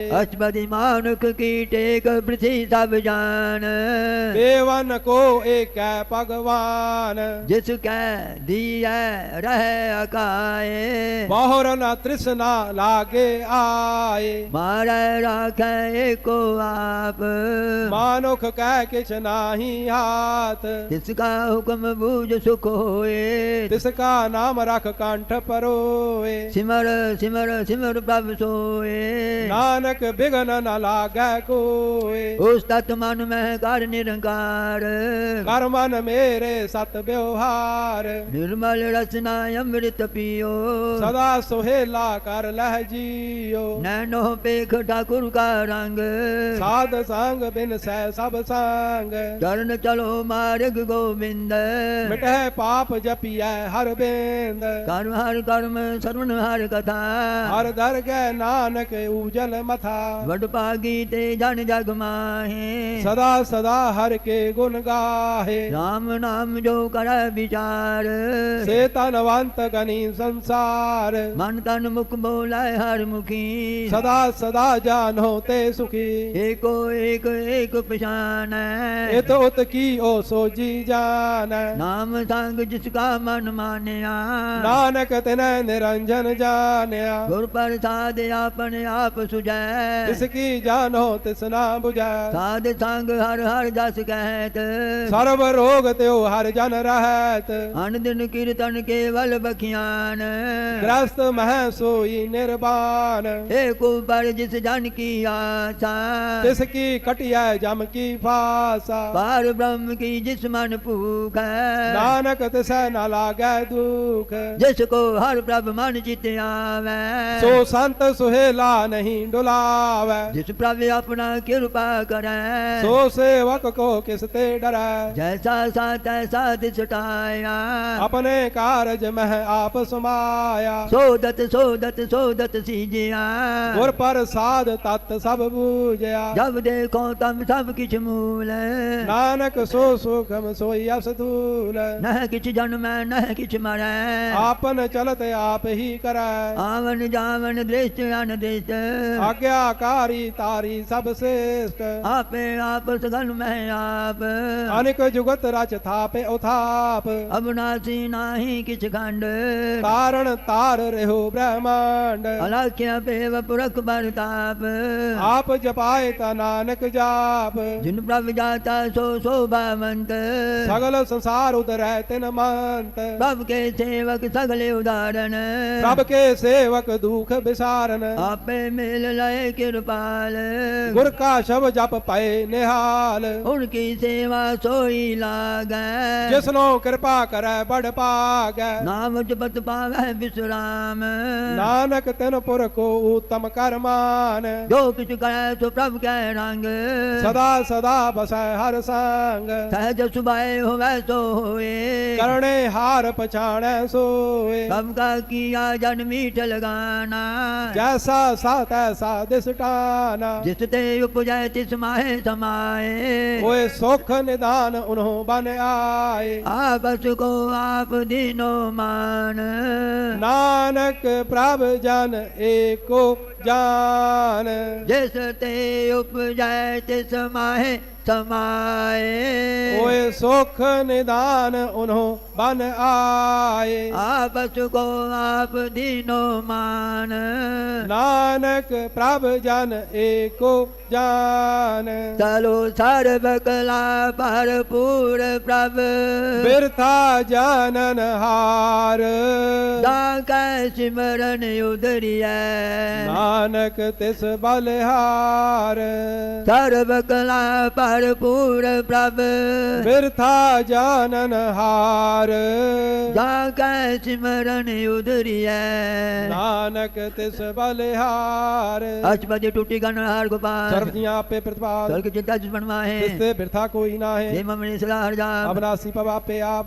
अस्पति मानुक की टेक पृथ्वी सब जान। देवन को एक भगवान। जिसके दिया रह अकाए बहुर न तृष्णा लागे आए मारे राखे को आप। मानुख कह किस नाही हाथ। जिसका हुक्म बूझ सुख होए। जिसका नाम रख कंठ परोए। सिमर सिमर सिमर प्रभ सोए। नानक ਨਾਨਕ ਬਿਗਨ ਨ ਲਾਗੈ ਕੋਏ। ਉਸ ਤਤ ਮਨ ਮਹਿ ਕਰ ਨਿਰੰਕਾਰ। ਕਰ ਮਨ ਮੇਰੇ ਸਤ ਵਿਵਹਾਰ। ਨਿਰਮਲ ਰਸਨਾ ਅੰਮ੍ਰਿਤ ਪੀਓ। ਸਦਾ ਸੁਹੇਲਾ ਕਰ ਲਹਿ ਜੀਓ। ਨੈਨੋ ਪੇਖ ਠਾਕੁਰ ਕਾ ਰੰਗ। ਸਾਧ ਸੰਗ ਬਿਨ ਸਹਿ ਸਭ ਸੰਗ। ਚਰਨ ਚਲੋ ਮਾਰਗ ਗੋਬਿੰਦ। ਮਿਟੈ ਪਾਪ ਜਪੀਐ ਹਰ ਬੇਂਦ। ਕਰਮ ਹਰ ਕਰਮ ਸਰਵਨ ਹਰ ਕਥਾ। ਹਰ ਦਰਗਹਿ ਨਾਨਕ ਊਜਲ ਮਥਾ था वडपागी ते जन जग माहे। सदा सदा हर के गुण गाहे। राम नाम जो कर विचार। से तनवंत गनी संसार। मन तन मुख बोला हर मुखी। सदा सदा जानो ते सुखी। एको एक एक पहचान ये तो की ओ सो जी जान। नाम संग जिसका मन मानया। नानक तेन निरंजन जानिया। गुर प्रसाद आपन आप सुजाय इसकी जिसकी जानो तिसना बुझाए साध संग हर हर जस कहत। सर्व रोग त्यो हर जन रहत। अन दिन कीर्तन केवल बखियान। ग्रस्त मह सोई निर्बान एक ऊपर जिस जन की आशा। जिसकी कटिया जम की फासा पार ब्रह्म की जिस मन भूख नानक तिस न लागे दुख। जिसको हर प्रभ मन जित आवे। सो संत सुहेला नहीं डुला। आवे जिस प्रभु अपना कृपा करे सो सेवक को किसते डरे? जैसा सा तैसा दिसटाया अपने कारज में आप समाया। सोदत सोदत सोदत सीजिया। पर साद तत् सब बूझया जब देखो तम सब किछ मूल। नानक सो सुखम सोई अस अवसतूल न किछ जन्म न किछ मरे। आपन चलत आप ही करे। आवन जावन दृष्ट अन दृष्ट आगे दयाकारी तारी सब श्रेष्ठ। आपे आप सघन में आप। अनेक जुगत रच थापे उथाप। अब नासी नाही किस खंड। कारण तार रहो ब्रह्मांड। अलाख्या पे पुरख बरताप आप जपाए ता नानक जाप। जिन प्रभ जाता सो सो शोभावंत सगल संसार उदर है तिन मंत। प्रभ के सेवक सगले उदाहरण। प्रभ के सेवक दुख विसारन आपे मिल मेल ਲਏ ਕਿਰਪਾਲ। ਗੁਰ ਕਾ ਸ਼ਬ ਜਪ ਪਏ ਨਿਹਾਲ। ਹੁਣ ਕੀ ਸੇਵਾ ਸੋਈ ਲਾਗੈ? ਜਿਸਨੋ ਕਿਰਪਾ ਕਰੈ ਬੜ ਭਾਗੈ। ਨਾਮ ਜਪਤ ਪਾਵੈ ਵਿਸਰਾਮ। ਨਾਨਕ ਤਿਨ ਪੁਰ ਕੋ ਉਤਮ ਕਰਮਾਨ ਜੋ ਕਿਛ ਕਰੈ ਸੋ ਪ੍ਰਭ ਕੈ ਰੰਗ। ਸਦਾ ਸਦਾ ਬਸੈ ਹਰ ਸੰਗ। ਸਹਿਜ ਸੁਭਾਏ ਹੋਵੈ ਸੋ ਹੋਏ। ਕਰਣੇ ਹਾਰ ਪਛਾਣੈ ਸੋਏ। ਸਭ ਕਾ ਕੀਆ ਜਨ ਮੀਠ ਲਗਾਨਾ। ਜੈਸਾ ਸਾ ਤੈਸਾ दिसटाना जिस ते उपजाए तिस माहे समाए। ओए सुख निदान उन्हों बन आए। आपस को आप दिनो मान। नानक प्रभ जन एको जान। जिस ते उपजाय तिस माहे समाए ओए सुख निदान उन्हों बन आए। आपस को आप दीनो मान। नानक प्रभ जन एको जान। चलो सर्व कला भरपूर प्रभ। बिरथा जानन हार। दान सिमरन उदरिया नानक तिस बलहार। सर्व कला भरपूर प्रभ। बिरथा जानन हार। जाकै सिमरन उदरिय नानक तिस बलहार। अष्टपद टूटी गण हार गोपाल। सर्व सर्वदिया आपे प्रतिपाल सर्व चिंता दुश्मन माहे तिससे बिरथा कोई ना है हे ममने सलाह हर जाम अविनाशी पवा पे आप।